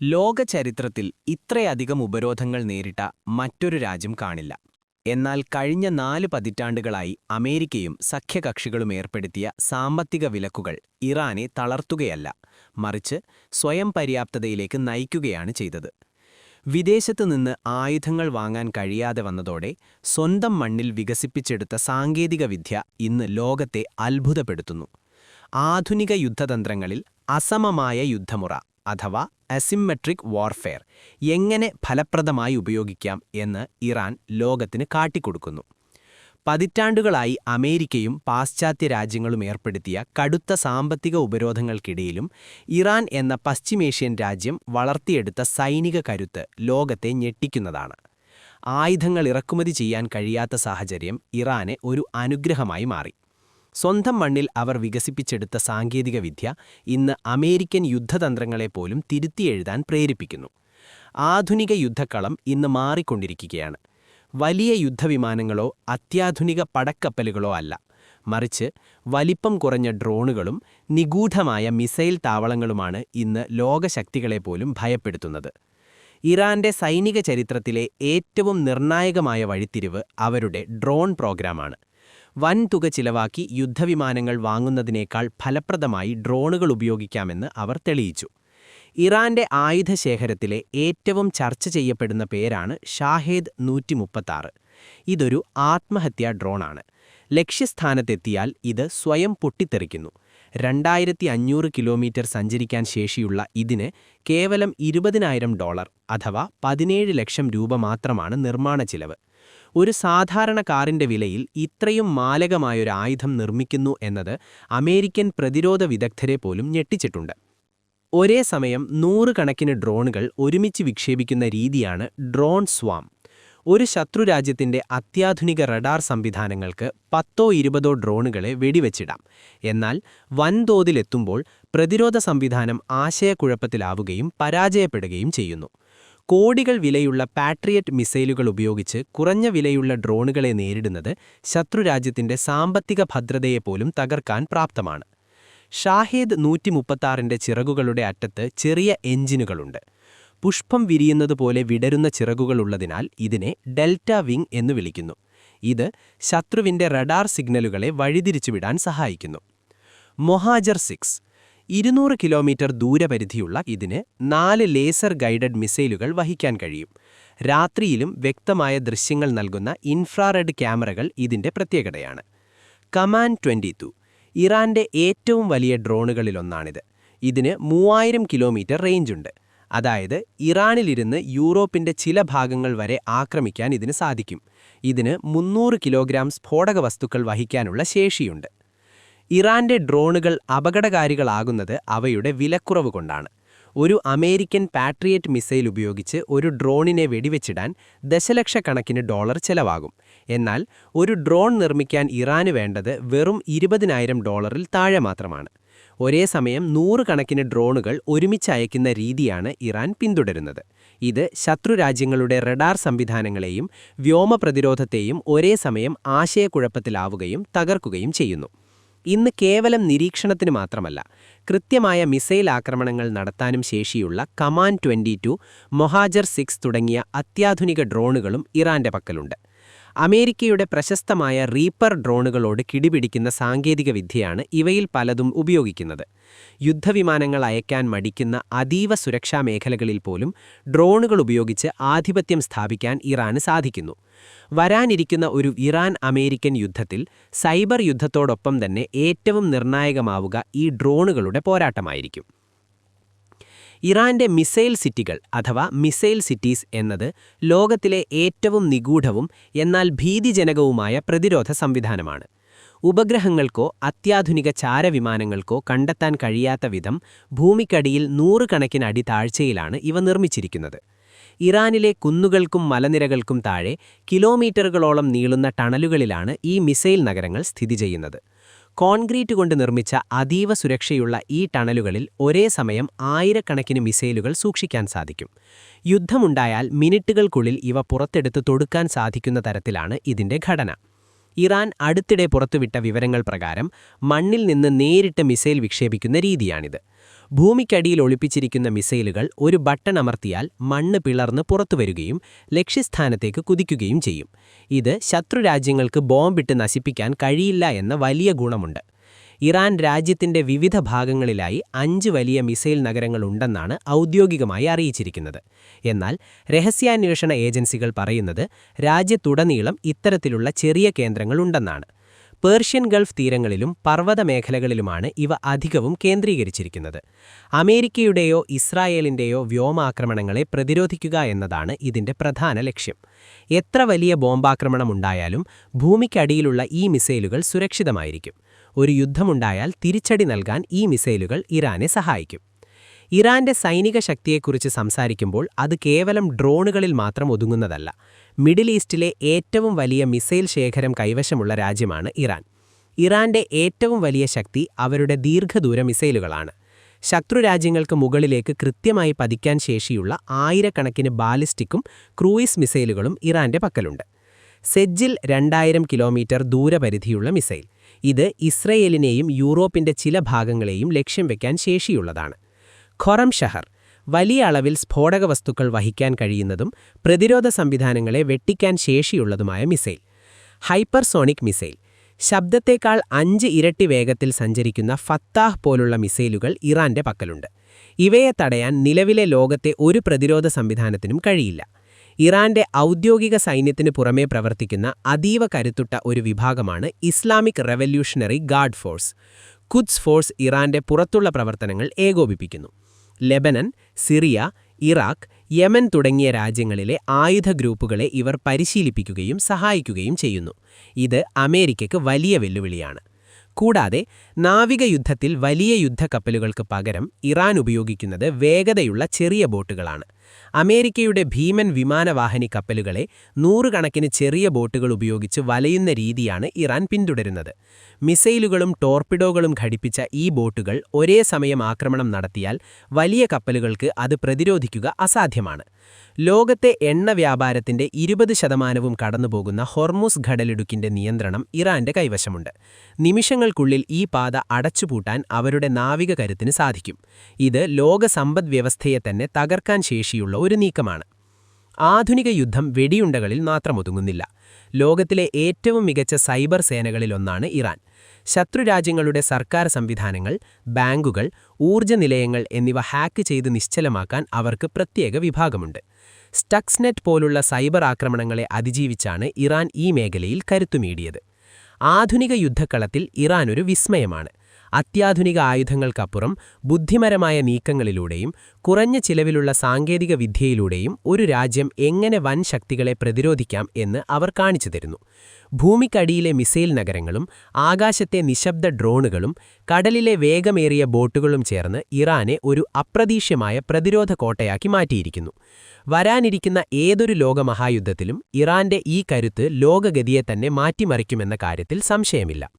ലോക ചരിത്രത്തിൽ ഇത്രയധികം ഉപരോധങ്ങൾ നേരിട്ട മറ്റൊരു രാജ്യം കാണില്ല. എന്നാൽ കഴിഞ്ഞ നാല് പതിറ്റാണ്ടുകളായി അമേരിക്കയും സഖ്യകക്ഷികളും ഏർപ്പെടുത്തിയ സാമ്പത്തിക വിലക്കുകൾ ഇറാനെ തളർത്തുകയല്ല മറിച്ച് സ്വയം പര്യാപ്തതയിലേക്ക് നയിക്കുകയാണ് ചെയ്തത്. വിദേശത്തു നിന്ന് ആയുധങ്ങൾ വാങ്ങാൻ കഴിയാതെ വന്നതോടെ സ്വന്തം മണ്ണിൽ വികസിപ്പിച്ചെടുത്ത സാങ്കേതികവിദ്യ ഇന്ന് ലോകത്തെ അത്ഭുതപ്പെടുത്തുന്നു. ആധുനിക യുദ്ധതന്ത്രങ്ങളിൽ അസമമായ യുദ്ധമുറ അഥവാ അസിമെട്രിക് വാർഫെയർ എങ്ങനെ ഫലപ്രദമായി ഉപയോഗിക്കാം എന്ന് ഇറാൻ ലോകത്തിന് കാട്ടിക്കൊടുക്കുന്നു. പതിറ്റാണ്ടുകളായി അമേരിക്കയും പാശ്ചാത്യ രാജ്യങ്ങളും ഏർപ്പെടുത്തിയ കടുത്ത സാമ്പത്തിക ഉപരോധങ്ങൾക്കിടയിലും ഇറാൻ എന്ന പശ്ചിമേഷ്യൻ രാജ്യം വളർത്തിയെടുത്ത സൈനിക കരുത്ത് ലോകത്തെ ഞെട്ടിക്കുന്നതാണ്. ആയുധങ്ങൾ ഇറക്കുമതി ചെയ്യാൻ കഴിയാത്ത സാഹചര്യം ഇറാനെ ഒരു അനുഗ്രഹമായി മാറി. സ്വന്തം മണ്ണിൽ അവർ വികസിപ്പിച്ചെടുത്ത സാങ്കേതികവിദ്യ ഇന്ന് അമേരിക്കൻ യുദ്ധതന്ത്രങ്ങളെപ്പോലും തിരുത്തിയെഴുതാൻ പ്രേരിപ്പിക്കുന്നു. ആധുനിക യുദ്ധക്കളം ഇന്ന് മാറിക്കൊണ്ടിരിക്കുകയാണ്. വലിയ യുദ്ധവിമാനങ്ങളോ അത്യാധുനിക പടക്കപ്പലുകളോ അല്ല. മറിച്ച് വലിപ്പം കുറഞ്ഞ ഡ്രോണുകളും നിഗൂഢമായ മിസൈൽ താവളങ്ങളുമാണ് ഇന്ന് ലോകശക്തികളെപ്പോലും ഭയപ്പെടുത്തുന്നത്. ഇറാന്റെ സൈനിക ചരിത്രത്തിലെ ഏറ്റവും നിർണായകമായ വഴിത്തിരിവ് അവരുടെ ഡ്രോൺ പ്രോഗ്രാമാണ്. വൻതുക ചിലവാക്കി യുദ്ധവിമാനങ്ങൾ വാങ്ങുന്നതിനേക്കാൾ ഫലപ്രദമായി ഡ്രോണുകൾ ഉപയോഗിക്കാമെന്ന് അവർ തെളിയിച്ചു. ഇറാന്റെ ആയുധശേഖരത്തിലെ ഏറ്റവും ചർച്ച ചെയ്യപ്പെടുന്ന പേരാണ് ഷാഹേദ് നൂറ്റിമുപ്പത്താറ്. ഇതൊരു ആത്മഹത്യാ ഡ്രോണാണ്. ലക്ഷ്യസ്ഥാനത്തെത്തിയാൽ ഇത് സ്വയം പൊട്ടിത്തെറിക്കുന്നു. രണ്ടായിരത്തി അഞ്ഞൂറ് കിലോമീറ്റർ സഞ്ചരിക്കാൻ ശേഷിയുള്ള ഇതിന് കേവലം ഇരുപതിനായിരം ഡോളർ അഥവാ പതിനേഴ് ലക്ഷം രൂപ മാത്രമാണ് നിർമ്മാണ ചിലവ്. ഒരു സാധാരണ കാറിന്റെ വിലയിൽ ഇത്രയും മാലകമായൊരു ആയുധം നിർമ്മിക്കുന്നു എന്നത് അമേരിക്കൻ പ്രതിരോധ വിദഗ്ധരെ പോലും ഞെട്ടിച്ചിട്ടുണ്ട്. ഒരേ സമയം നൂറുകണക്കിന് ഡ്രോണുകൾ ഒരുമിച്ച് വിക്ഷേപിക്കുന്ന രീതിയാണ് ഡ്രോൺ സ്വാം. ഒരു ശത്രുരാജ്യത്തിന്റെ അത്യാധുനിക റഡാർ സംവിധാനങ്ങൾക്ക് പത്തോ ഇരുപതോ ഡ്രോണുകളെ വെടിവെച്ചിടാം. എന്നാൽ വൻതോതിലെത്തുമ്പോൾ പ്രതിരോധ സംവിധാനം ആശയക്കുഴപ്പത്തിലാവുകയും പരാജയപ്പെടുകയും ചെയ്യുന്നു. കോടികൾ വിലയുള്ള പാട്രിയറ്റ് മിസൈലുകൾ ഉപയോഗിച്ച് കുറഞ്ഞ വിലയുള്ള ഡ്രോണുകളെ നേരിടുന്നത് ശത്രുരാജ്യത്തിന്റെ സാമ്പത്തിക ഭദ്രതയെപ്പോലും തകർക്കാൻ പ്രാപ്തമാണ്. ഷാഹേദ് നൂറ്റി മുപ്പത്താറിന്റെ ചിറകുകളുടെ അറ്റത്ത് ചെറിയ എഞ്ചിനുകളുണ്ട്. പുഷ്പം വിരിയുന്നതുപോലെ വിടരുന്ന ചിറകുകളുള്ളതിനാൽ ഇതിനെ ഡെൽറ്റ വിങ് എന്ന് വിളിക്കുന്നു. ഇത് ശത്രുവിന്റെ റഡാർ സിഗ്നലുകളെ വഴിതിരിച്ചുവിടാൻ സഹായിക്കുന്നു. മൊഹാജർ സിക്സ് ഇരുന്നൂറ് കിലോമീറ്റർ ദൂരപരിധിയുള്ള ഇതിന് നാല് ലേസർ ഗൈഡഡ് മിസൈലുകൾ വഹിക്കാൻ കഴിയും. രാത്രിയിലും വ്യക്തമായ ദൃശ്യങ്ങൾ നൽകുന്ന ഇൻഫ്രാറെഡ് ക്യാമറകൾ ഇതിന്റെ പ്രത്യേകതയാണ്. കമാൻഡ് ട്വന്റി ടു ഇറാന്റെ ഏറ്റവും വലിയ ഡ്രോണുകളിലൊന്നാണിത്. ഇതിന് മൂവായിരം കിലോമീറ്റർ റേഞ്ചുണ്ട്. അതായത് ഇറാനിലിരുന്ന് യൂറോപ്പിന്റെ ചില ഭാഗങ്ങൾ വരെ ആക്രമിക്കാൻ ഇതിന് സാധിക്കും. ഇതിന് മുന്നൂറ് കിലോഗ്രാം സ്ഫോടക വസ്തുക്കൾ വഹിക്കാനുള്ള ശേഷിയുണ്ട്. ഇറാന്റെ ഡ്രോണുകൾ അപകടകാരികളാകുന്നത് അവയുടെ വിലക്കുറവ് കൊണ്ടാണ്. ഒരു അമേരിക്കൻ പാട്രിയറ്റ് മിസൈൽ ഉപയോഗിച്ച് ഒരു ഡ്രോണിനെ വെടിവെച്ചിടാൻ ദശലക്ഷക്കണക്കിന് ഡോളർ ചെലവാകും. എന്നാൽ ഒരു ഡ്രോൺ നിർമ്മിക്കാൻ ഇറാന് വേണ്ടത് വെറും ഇരുപതിനായിരം ഡോളറിൽ താഴെ മാത്രമാണ്. ഒരേ സമയം നൂറുകണക്കിന് ഡ്രോണുകൾ ഒരുമിച്ച് അയക്കുന്ന രീതിയാണ് ഇറാൻ പിന്തുടരുന്നത്. ഇത് ശത്രുരാജ്യങ്ങളുടെ റഡാർ സംവിധാനങ്ങളെയും വ്യോമ പ്രതിരോധത്തെയും ഒരേ സമയം ആശയക്കുഴപ്പത്തിലാവുകയും തകർക്കുകയും ചെയ്യുന്നു. ഇന്ന് കേവലം നിരീക്ഷണത്തിന് മാത്രമല്ല കൃത്യമായ മിസൈൽ ആക്രമണങ്ങൾ നടത്താനും ശേഷിയുള്ള Kaman twenty two Mohajer six തുടങ്ങിയ അത്യാധുനിക ഡ്രോണുകളും ഇറാന്റെ പക്കലുണ്ട്. അമേരിക്കയുടെ പ്രശസ്തമായ റീപ്പർ ഡ്രോണുകളോട് കിടിപിടിക്കുന്ന സാങ്കേതികവിദ്യയാണ് ഇവയിൽ പലതും ഉപയോഗിക്കുന്നത്. യുദ്ധവിമാനങ്ങൾ അയക്കാൻ മടിക്കുന്ന അതീവ സുരക്ഷാ മേഖലകളിൽ പോലും ഡ്രോണുകൾ ഉപയോഗിച്ച് ആധിപത്യം സ്ഥാപിക്കാൻ ഇറാന് സാധിക്കുന്നു. വരാനിരിക്കുന്ന ഒരു ഇറാൻ അമേരിക്കൻ യുദ്ധത്തിൽ സൈബർ യുദ്ധത്തോടൊപ്പം തന്നെ ഏറ്റവും നിർണായകമാവുക ഈ ഡ്രോണുകളുടെ പോരാട്ടമായിരിക്കും. ഇറാന്റെ മിസൈൽ സിറ്റികൾ അഥവാ മിസൈൽ സിറ്റീസ് എന്നത് ലോകത്തിലെ ഏറ്റവും നിഗൂഢവും എന്നാൽ ഭീതിജനകവുമായ പ്രതിരോധ സംവിധാനമാണ്. ഉപഗ്രഹങ്ങൾക്കോ അത്യാധുനിക ചാരവിമാനങ്ങൾക്കോ കണ്ടെത്താൻ കഴിയാത്ത വിധം ഭൂമിക്കടിയിൽ നൂറുകണക്കിന് അടി താഴ്ചയിലാണ് ഇവ നിർമ്മിച്ചിരിക്കുന്നത്. ഇറാനിലെ കുന്നുകൾക്കും മലനിരകൾക്കും താഴെ കിലോമീറ്ററുകളോളം നീളുന്ന ടണലുകളിലാണ് ഈ മിസൈൽ നഗരങ്ങൾ സ്ഥിതി ചെയ്യുന്നത്. കോൺക്രീറ്റ് കൊണ്ട് നിർമ്മിച്ച അതീവ സുരക്ഷയുള്ള ഈ ടണലുകളിൽ ഒരേ സമയം ആയിരക്കണക്കിന് മിസൈലുകൾ സൂക്ഷിക്കാൻ സാധിക്കും. യുദ്ധമുണ്ടായാൽ മിനിറ്റുകൾക്കുള്ളിൽ ഇവ പുറത്തെടുത്ത് തൊടുക്കാൻ സാധിക്കുന്ന തരത്തിലാണ് ഇതിന്റെ ഘടന. ഇറാൻ അടുത്തിടെ പുറത്തുവിട്ട വിവരങ്ങൾ പ്രകാരം മണ്ണിൽ നിന്ന് നേരിട്ട് മിസൈൽ വിക്ഷേപിക്കുന്ന രീതിയാണിത്. ഭൂമിക്കടിയിൽ ഒളിപ്പിച്ചിരിക്കുന്ന മിസൈലുകൾ ഒരു ബട്ടൺ അമർത്തിയാൽ മണ്ണ് പിളർന്ന് പുറത്തുവരികയും ലക്ഷ്യസ്ഥാനത്തേക്ക് കുതിക്കുകയും ചെയ്യും. ഇത് ശത്രുരാജ്യങ്ങൾക്ക് ബോംബിട്ട് നശിപ്പിക്കാൻ കഴിയില്ല എന്ന വലിയ ഗുണമുണ്ട്. ഇറാൻ രാജ്യത്തിന്റെ വിവിധ ഭാഗങ്ങളിലായി അഞ്ച് വലിയ മിസൈൽ നഗരങ്ങളുണ്ടെന്നാണ് ഔദ്യോഗികമായി അറിയിച്ചിരിക്കുന്നത്. എന്നാൽ രഹസ്യാന്വേഷണ ഏജൻസികൾ പറയുന്നത് രാജ്യത്തുടനീളം ഇത്തരത്തിലുള്ള ചെറിയ കേന്ദ്രങ്ങളുണ്ടെന്നാണ് പേർഷ്യൻ ഗൾഫ് തീരങ്ങളിലും പർവത മേഖലകളിലുമാണ് ഇവ അധികവും കേന്ദ്രീകരിച്ചിരിക്കുന്നത്. അമേരിക്കയുടെയോ ഇസ്രായേലിന്റെയോ വ്യോമാക്രമണങ്ങളെ പ്രതിരോധിക്കുക എന്നതാണ് ഇതിന്റെ പ്രധാന ലക്ഷ്യം. എത്ര വലിയ ബോംബാക്രമണമുണ്ടായാലും ഭൂമിക്കടിയിലുള്ള ഈ മിസൈലുകൾ സുരക്ഷിതമായിരിക്കും. ഒരു യുദ്ധമുണ്ടായാൽ തിരിച്ചടി നൽകാൻ ഈ മിസൈലുകൾ ഇറാനെ സഹായിക്കും. ഇറാന്റെ സൈനിക ശക്തിയെക്കുറിച്ച് സംസാരിക്കുമ്പോൾ അത് കേവലം ഡ്രോണുകളിൽ മാത്രം ഒതുങ്ങുന്നതല്ല. മിഡിൽ ഈസ്റ്റിലെ ഏറ്റവും വലിയ മിസൈൽ ശേഖരം കൈവശമുള്ള രാജ്യമാണ് ഇറാൻ. ഇറാന്റെ ഏറ്റവും വലിയ ശക്തി അവരുടെ ദീർഘദൂര മിസൈലുകളാണ്. ശത്രുരാജ്യങ്ങൾക്ക് മുകളിലേക്ക് കൃത്യമായി പതിക്കാൻ ശേഷിയുള്ള ആയിരക്കണക്കിന് ബാലിസ്റ്റിക്കും ക്രൂയിസ് മിസൈലുകളും ഇറാന്റെ പക്കലുണ്ട്. സെജ്ജിൽ രണ്ടായിരം കിലോമീറ്റർ ദൂരപരിധിയുള്ള മിസൈൽ. ഇത് ഇസ്രയേലിനെയും യൂറോപ്പിന്റെ ചില ഭാഗങ്ങളെയും ലക്ഷ്യം വയ്ക്കാൻ ശേഷിയുള്ളതാണ്. ഖൊറം ഷഹർ വലിയ അളവിൽ സ്ഫോടക വസ്തുക്കൾ വഹിക്കാൻ കഴിയുന്നതും പ്രതിരോധ സംവിധാനങ്ങളെ വെട്ടിക്കാൻ ശേഷിയുള്ളതുമായ മിസൈൽ. Hypersonic missile. ശബ്ദത്തേക്കാൾ അഞ്ച് ഇരട്ടി വേഗത്തിൽ സഞ്ചരിക്കുന്ന ഫത്താഹ് പോലുള്ള മിസൈലുകൾ ഇറാന്റെ പക്കലുണ്ട്. ഇവയെ തടയാൻ നിലവിലെ ലോകത്തെ ഒരു പ്രതിരോധ സംവിധാനത്തിനും കഴിയില്ല. ഇറാന്റെ ഔദ്യോഗിക സൈന്യത്തിന് പുറമേ പ്രവർത്തിക്കുന്ന അതീവ കരുത്തുട്ട ഒരു വിഭാഗമാണ് Islamic revolutionary guard force. Quds force ഇറാന്റെ പുറത്തുള്ള പ്രവർത്തനങ്ങൾ ഏകോപിപ്പിക്കുന്നു. ലെബനൻ സിറിയ ഇറാഖ് യമൻ തുടങ്ങിയ രാജ്യങ്ങളിലെ ആയുധ ഗ്രൂപ്പുകളെ ഇവർ പരിശീലിപ്പിക്കുകയും സഹായിക്കുകയും ചെയ്യുന്നു. ഇത് അമേരിക്കയ്ക്ക് വലിയ വെല്ലുവിളിയാണ്. കൂടാതെ നാവിക യുദ്ധത്തിൽ വലിയ യുദ്ധക്കപ്പലുകൾക്ക് പകരം ഇറാൻ ഉപയോഗിക്കുന്നത് വേഗതയുള്ള ചെറിയ ബോട്ടുകളാണ്. അമേരിക്കയുടെ ഭീമൻ വിമാനവാഹിനി കപ്പലുകളെ നൂറുകണക്കിന് ചെറിയ ബോട്ടുകൾ ഉപയോഗിച്ച് വലയുന്ന രീതിയാണ് ഇറാൻ പിന്തുടരുന്നത്. മിസൈലുകളും ടോർപിഡോകളും ഘടിപ്പിച്ച ഈ ബോട്ടുകൾ ഒരേ സമയം ആക്രമണം നടത്തിയാൽ വലിയ കപ്പലുകൾക്ക് അത് പ്രതിരോധിക്കുക അസാധ്യമാണ്. ലോകത്തെ എണ്ണ വ്യാപാരത്തിന്റെ ഇരുപത് ശതമാനവും കടന്നുപോകുന്ന ഹോർമൂസ് ഘടലിടുക്കിന്റെ നിയന്ത്രണം ഇറാന്റെ കൈവശമുണ്ട്. നിമിഷങ്ങൾക്കുള്ളിൽ ഈ പാത അടച്ചുപൂട്ടാൻ അവരുടെ നാവിക കരുത്തിന് സാധിക്കും. ഇത് ലോക സമ്പദ്വ്യവസ്ഥയെ തന്നെ തകർക്കാൻ ശേഷിയുള്ള ഒരു നീക്കമാണ്. ആധുനിക യുദ്ധം വെടിയുണ്ടകളിൽ മാത്രം ഒതുങ്ങുന്നില്ല. ലോകത്തിലെ ഏറ്റവും മികച്ച സൈബർ സേനകളിലൊന്നാണ് ഇറാൻ. ശത്രുരാജ്യങ്ങളുടെ സർക്കാർ സംവിധാനങ്ങൾ ബാങ്കുകൾ ഊർജ നിലയങ്ങൾ എന്നിവ ഹാക്ക് ചെയ്ത് നിശ്ചലമാക്കാൻ അവർക്ക് പ്രത്യേക വിഭാഗമുണ്ട്. സ്റ്റക്സ്നെറ്റ് പോലുള്ള സൈബർ ആക്രമണങ്ങളെ അതിജീവിച്ചാണ് ഇറാൻ ഈ മേഖലയിൽ കരുത്തുമീടിയത്. ആധുനിക യുദ്ധക്കളത്തിൽ ഇറാൻ ഒരു വിസ്മയമാണ്. അത്യാധുനിക ആയുധങ്ങൾക്കപ്പുറം ബുദ്ധിമരമായ നീക്കങ്ങളിലൂടെയും കുറഞ്ഞ ചിലവിലുള്ള സാങ്കേതിക വിദ്യയിലൂടെയും ഒരു രാജ്യം എങ്ങനെ വൻ ശക്തികളെ പ്രതിരോധിക്കാം എന്ന് അവർ കാണിച്ചു തരുന്നു. ഭൂമിക്കടിയിലെ മിസൈൽ നഗരങ്ങളും ആകാശത്തെ നിശബ്ദ ഡ്രോണുകളും കടലിലെ വേഗമേറിയ ബോട്ടുകളും ചേർന്ന് ഇറാനെ ഒരു അപ്രതീക്ഷ്യമായ പ്രതിരോധ കോട്ടയാക്കി മാറ്റിയിരിക്കുന്നു. വരാനിരിക്കുന്ന ഏതൊരു ലോകമഹായുദ്ധത്തിലും ഇറാന്റെ ഈ കരുത്ത് ലോകഗതിയെ തന്നെ മാറ്റിമറിക്കുമെന്ന കാര്യത്തിൽ സംശയമില്ല.